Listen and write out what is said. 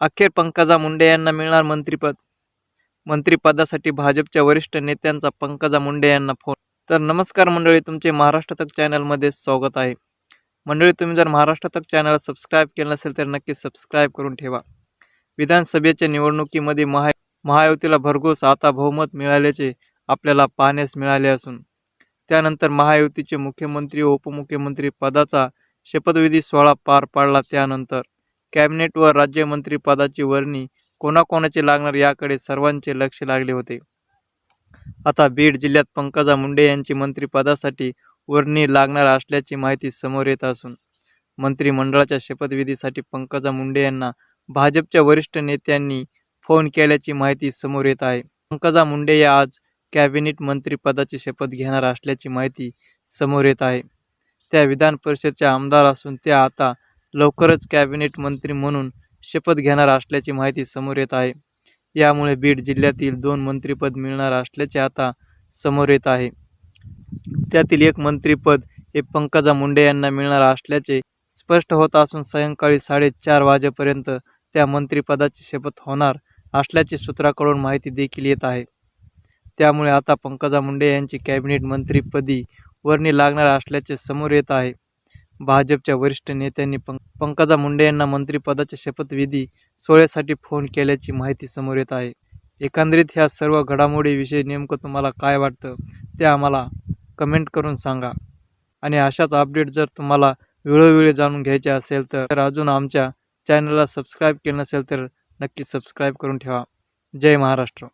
अखेर पंकजा मुंडे यांना मिळणार मंत्रिपद. मंत्रिपदासाठी भाजपच्या वरिष्ठ नेत्यांचा पंकजा मुंडे यांना फोन. तर नमस्कार मंडळी तुमचे महाराष्ट्र तक चॅनलमध्ये स्वागत आहे. मंडळी तुम्ही जर महाराष्ट्र तक चॅनल सबस्क्राईब केलं नसेल तर नक्की सबस्क्राईब करून ठेवा. विधानसभेच्या निवडणुकीमध्ये महा महायुतीला भरघोस आता बहुमत मिळाल्याचे आपल्याला पाहण्यास मिळाले असून त्यानंतर महायुतीचे मुख्यमंत्री व उपमुख्यमंत्री पदाचा शपथविधी सोहळा पार पाडला त्यानंतर. कॅबिनेट व राज्यमंत्री पदाची वर्णी कोणाकोणाची लागणार याकडे सर्वांचे लक्ष लागले होते. आता बीड जिल्ह्यात पंकजा मुंडे यांची मंत्रिपदासाठी वर्णी लागणार असल्याची माहिती समोर येत असून मंत्रिमंडळाच्या शपथविधीसाठी पंकजा मुंडे यांना भाजपच्या वरिष्ठ नेत्यांनी फोन केल्याची माहिती समोर येत आहे. पंकजा मुंडे या आज कॅबिनेट मंत्रिपदाची शपथ घेणार असल्याची माहिती समोर येत आहे. त्या विधान परिषदच्या आमदार असून त्या आता लवकरच कॅबिनेट मंत्री म्हणून शपथ घेणार असल्याची माहिती समोर येत आहे. यामुळे बीड जिल्ह्यातील दोन मंत्रिपद मिळणार असल्याचे आता समोर येत आहे. त्यातील एक मंत्रिपद हे पंकजा मुंडे यांना मिळणार असल्याचे स्पष्ट होत असून सायंकाळी साडेचार वाजेपर्यंत त्या मंत्रिपदाची शपथ होणार असल्याची सूत्राकडून माहिती देखील येत आहे. त्यामुळे आता पंकजा मुंडे यांची कॅबिनेट मंत्रीपदी वर्णी लागणार असल्याचे समोर येत आहे. भाजपच्या वरिष्ठ नेत्यांनी पं पंकजा मुंडे यांना मंत्रिपदाच्या शपथविधी सोहळ्यासाठी फोन केल्याची माहिती समोर येत आहे. एकंदरीत ह्या सर्व घडामोडीविषयी नेमकं तुम्हाला काय वाटतं ते आम्हाला कमेंट करून सांगा. आणि अशाच अपडेट जर तुम्हाला वेळोवेळी जाणून घ्यायचे असेल तर अजून आमच्या चॅनलला सबस्क्राईब केलं नसेल तर नक्की सबस्क्राईब करून ठेवा. जय महाराष्ट्र.